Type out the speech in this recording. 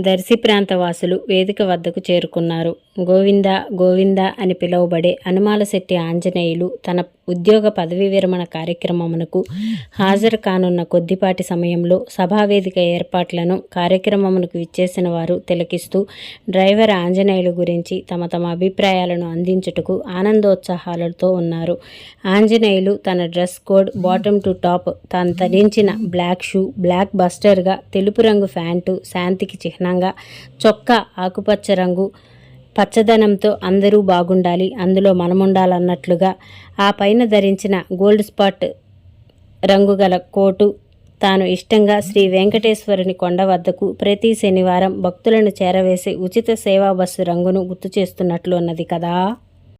దర్శి ప్రాంత వాసులు వేదిక వద్దకు చేరుకున్నారు. గోవింద గోవింద అని పిలువబడే అనుమాలశెట్టి ఆంజనేయులు తన ఉద్యోగ పదవీ విరమణ కార్యక్రమమునకు హాజరు కానున్న కొద్దిపాటి సమయంలో సభావేదిక ఏర్పాట్లను కార్యక్రమమునకు ఇచ్చేసిన వారు తిలకిస్తూ డ్రైవర్ ఆంజనేయులు గురించి తమ తమ అభిప్రాయాలను అందించుటకు ఆనందోత్సాహాలతో ఉన్నారు. ఆంజనేయులు తన dress code bottom to top తాను ధరించిన బ్లాక్ షూ బ్లాక్ బస్టర్గా తెలుపు రంగు ఫ్యాంటు శాంతికి చిహ్నంగా చొక్కా ఆకుపచ్చ రంగు పచ్చదనంతో అందరూ బాగుండాలి అందులో మనముండాలన్నట్లుగా. ఆ పైన ధరించిన గోల్డ్ స్పాట్ రంగు గల కోటు తాను ఇష్టంగా శ్రీ వెంకటేశ్వరుని కొండ వద్దకు ప్రతి శనివారం భక్తులను చేరవేసే ఉచిత సేవా బస్సు రంగును గుర్తు చేస్తున్నట్లు అన్నది కదా.